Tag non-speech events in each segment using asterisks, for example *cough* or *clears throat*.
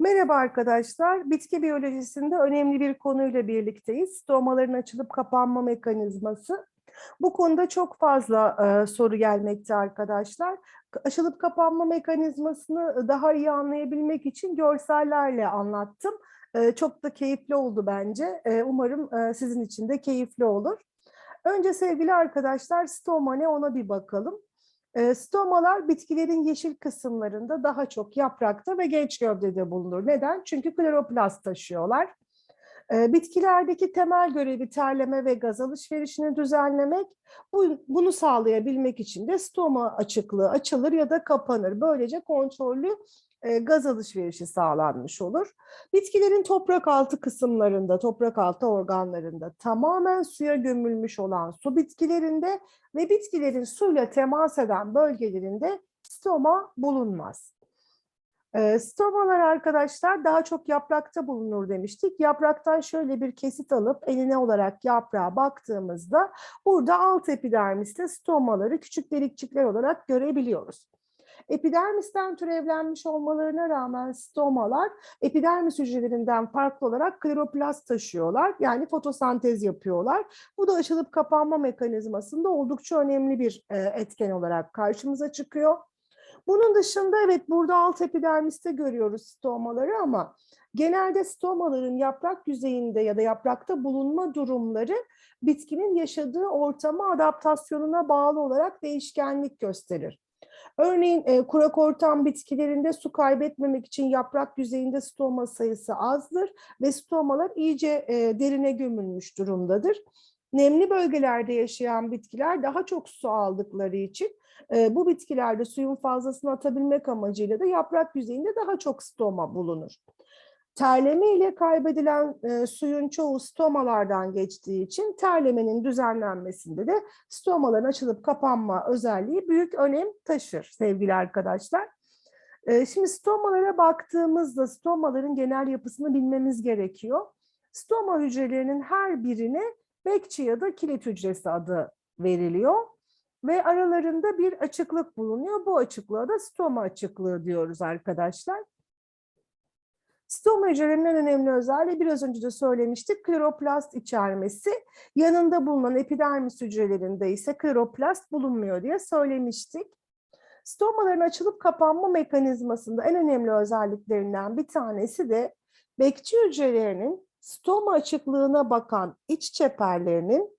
Merhaba arkadaşlar. Bitki biyolojisinde önemli bir konuyla birlikteyiz. Stomaların açılıp kapanma mekanizması. Bu konuda çok fazla e, soru gelmekte arkadaşlar. Açılıp kapanma mekanizmasını daha iyi anlayabilmek için görsellerle anlattım. E, çok da keyifli oldu bence. E, umarım e, sizin için de keyifli olur. Önce sevgili arkadaşlar stoma ne ona bir bakalım. E, Stomalar bitkilerin yeşil kısımlarında daha çok yaprakta ve genç gövdede bulunur. Neden? Çünkü kloroplast taşıyorlar. E, Bitkilerdeki temel görevi terleme ve gaz alışverişini düzenlemek. Bu, bunu sağlayabilmek için de stoma açıklığı açılır ya da kapanır. Böylece kontrollü gaz alışverişi sağlanmış olur. Bitkilerin toprak altı kısımlarında, toprak altı organlarında tamamen suya gömülmüş olan su bitkilerinde ve bitkilerin suyla temas eden bölgelerinde stoma bulunmaz. E, stomalar arkadaşlar daha çok yaprakta bulunur demiştik. Yapraktan şöyle bir kesit alıp eline olarak yaprağa baktığımızda burada alt epidermiste stomaları küçük delikçikler olarak görebiliyoruz. Epidermisten türevlenmiş olmalarına rağmen stomalar epidermis hücrelerinden farklı olarak kloroplast taşıyorlar. Yani fotosentez yapıyorlar. Bu da açılıp kapanma mekanizmasında oldukça önemli bir e, etken olarak karşımıza çıkıyor. Bunun dışında evet burada alt epidermiste görüyoruz stomaları ama genelde stomaların yaprak yüzeyinde ya da yaprakta bulunma durumları bitkinin yaşadığı ortama adaptasyonuna bağlı olarak değişkenlik gösterir. Örneğin e, kurak ortam bitkilerinde su kaybetmemek için yaprak yüzeyinde stoma sayısı azdır ve stomalar iyice e, derine gömülmüş durumdadır. Nemli bölgelerde yaşayan bitkiler daha çok su aldıkları için e, bu bitkilerde suyun fazlasını atabilmek amacıyla da yaprak yüzeyinde daha çok stoma bulunur. Terleme ile kaybedilen e, suyun çoğu stomalardan geçtiği için terlemenin düzenlenmesinde de stomaların açılıp kapanma özelliği büyük önem taşır sevgili arkadaşlar. E, şimdi stomalara baktığımızda stomaların genel yapısını bilmemiz gerekiyor. Stoma hücrelerinin her birine bekçi ya da kilit hücresi adı veriliyor ve aralarında bir açıklık bulunuyor. Bu açıklığa da stoma açıklığı diyoruz arkadaşlar. Stoma hücrelerinin önemli özelliği biraz önce de söylemiştik kloroplast içermesi. Yanında bulunan epidermis hücrelerinde ise kloroplast bulunmuyor diye söylemiştik. Stomaların açılıp kapanma mekanizmasında en önemli özelliklerinden bir tanesi de bekçi hücrelerinin stoma açıklığına bakan iç çeperlerinin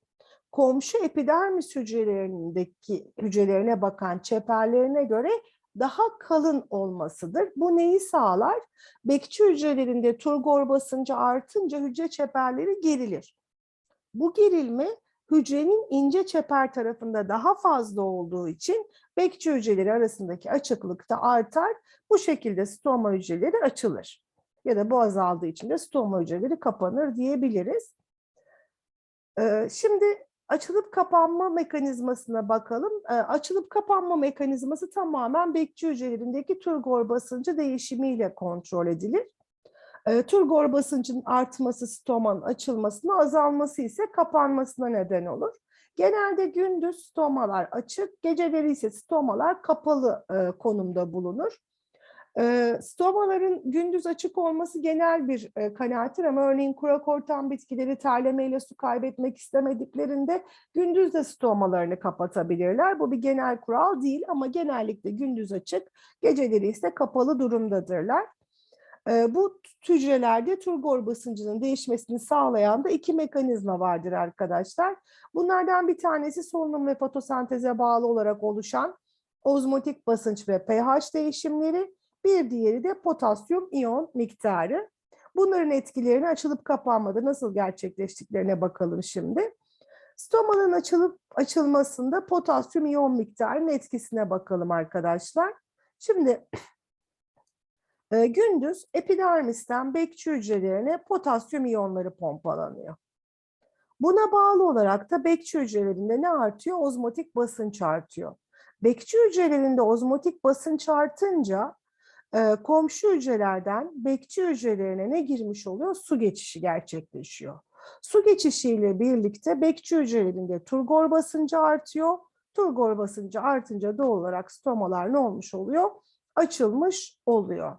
komşu epidermis hücrelerindeki hücrelerine bakan çeperlerine göre daha kalın olmasıdır. Bu neyi sağlar? Bekçi hücrelerinde turgor basıncı artınca hücre çeperleri gerilir. Bu gerilme hücrenin ince çeper tarafında daha fazla olduğu için bekçi hücreleri arasındaki açıklık da artar. Bu şekilde stoma hücreleri açılır. Ya da bu azaldığı için de stoma hücreleri kapanır diyebiliriz. Şimdi açılıp kapanma mekanizmasına bakalım. E, açılıp kapanma mekanizması tamamen bekçi hücrelerindeki turgor basıncı değişimiyle kontrol edilir. E, turgor basıncın artması stomanın açılmasına, azalması ise kapanmasına neden olur. Genelde gündüz stomalar açık, geceleri ise stomalar kapalı e, konumda bulunur. Stomaların gündüz açık olması genel bir kanaattir ama örneğin kurak ortam bitkileri terlemeyle su kaybetmek istemediklerinde gündüz de stomalarını kapatabilirler. Bu bir genel kural değil ama genellikle gündüz açık, geceleri ise kapalı durumdadırlar. Bu hücrelerde turgor basıncının değişmesini sağlayan da iki mekanizma vardır arkadaşlar. Bunlardan bir tanesi solunum ve fotosenteze bağlı olarak oluşan ozmotik basınç ve pH değişimleri. Bir diğeri de potasyum iyon miktarı. Bunların etkilerini açılıp kapanmada nasıl gerçekleştiklerine bakalım şimdi. Stomanın açılıp açılmasında potasyum iyon miktarının etkisine bakalım arkadaşlar. Şimdi *clears throat* e, gündüz epidermisten bekçi hücrelerine potasyum iyonları pompalanıyor. Buna bağlı olarak da bekçi hücrelerinde ne artıyor? Ozmotik basınç artıyor. Bekçi hücrelerinde ozmotik basınç artınca komşu hücrelerden bekçi hücrelerine ne girmiş oluyor? Su geçişi gerçekleşiyor. Su geçişiyle birlikte bekçi hücrelerinde turgor basıncı artıyor. Turgor basıncı artınca doğal olarak stomalar ne olmuş oluyor? Açılmış oluyor.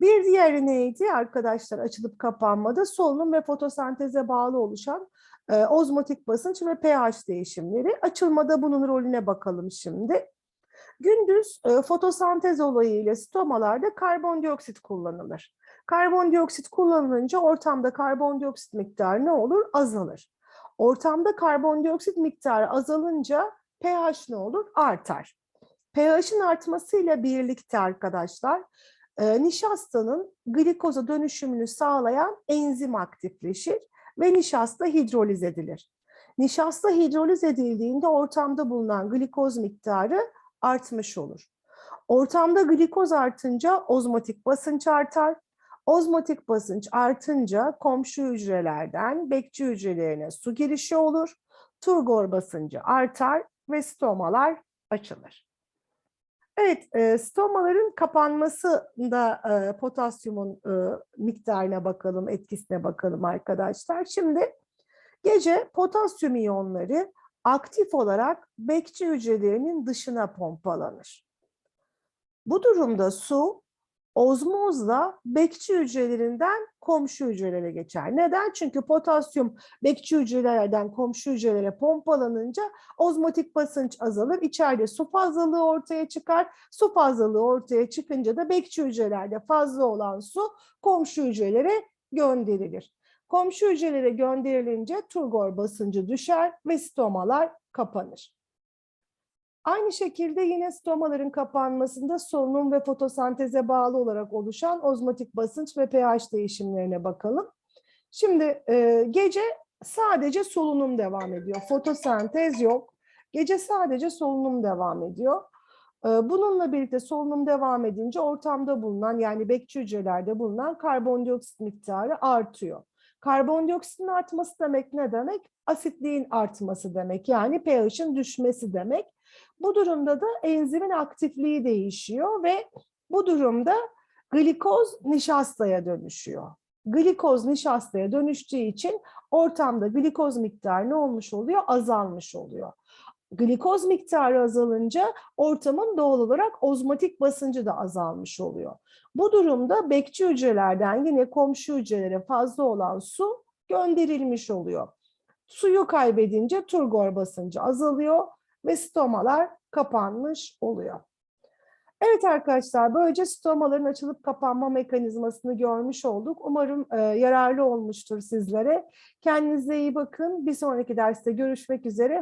Bir diğeri neydi arkadaşlar açılıp kapanmada? Solunum ve fotosenteze bağlı oluşan e, ozmotik basınç ve pH değişimleri. Açılmada bunun rolüne bakalım şimdi. Gündüz e, fotosentez olayı ile stomalarda karbondioksit kullanılır. Karbondioksit kullanılınca ortamda karbondioksit miktarı ne olur? Azalır. Ortamda karbondioksit miktarı azalınca pH ne olur? Artar. pH'in artmasıyla birlikte arkadaşlar e, nişastanın glikoza dönüşümünü sağlayan enzim aktifleşir ve nişasta hidroliz edilir. Nişasta hidroliz edildiğinde ortamda bulunan glikoz miktarı artmış olur. Ortamda glikoz artınca ozmotik basınç artar. Ozmotik basınç artınca komşu hücrelerden bekçi hücrelerine su girişi olur. Turgor basıncı artar ve stomalar açılır. Evet, e, stomaların kapanmasında e, potasyumun e, miktarına bakalım, etkisine bakalım arkadaşlar. Şimdi gece potasyum iyonları aktif olarak bekçi hücrelerinin dışına pompalanır. Bu durumda su ozmozla bekçi hücrelerinden komşu hücrelere geçer. Neden? Çünkü potasyum bekçi hücrelerden komşu hücrelere pompalanınca ozmotik basınç azalır. İçeride su fazlalığı ortaya çıkar. Su fazlalığı ortaya çıkınca da bekçi hücrelerde fazla olan su komşu hücrelere gönderilir. Komşu hücrelere gönderilince turgor basıncı düşer ve stomalar kapanır. Aynı şekilde yine stomaların kapanmasında solunum ve fotosenteze bağlı olarak oluşan ozmotik basınç ve pH değişimlerine bakalım. Şimdi e, gece sadece solunum devam ediyor. Fotosentez yok. Gece sadece solunum devam ediyor. E, bununla birlikte solunum devam edince ortamda bulunan yani bekçi hücrelerde bulunan karbondioksit miktarı artıyor. Karbondioksitin artması demek ne demek? Asitliğin artması demek. Yani pH'in düşmesi demek. Bu durumda da enzimin aktifliği değişiyor ve bu durumda glikoz nişastaya dönüşüyor. Glikoz nişastaya dönüştüğü için ortamda glikoz miktarı ne olmuş oluyor? Azalmış oluyor. Glikoz miktarı azalınca ortamın doğal olarak ozmotik basıncı da azalmış oluyor. Bu durumda bekçi hücrelerden yine komşu hücrelere fazla olan su gönderilmiş oluyor. Suyu kaybedince turgor basıncı azalıyor ve stomalar kapanmış oluyor. Evet arkadaşlar böylece stomaların açılıp kapanma mekanizmasını görmüş olduk. Umarım e, yararlı olmuştur sizlere. Kendinize iyi bakın. Bir sonraki derste görüşmek üzere.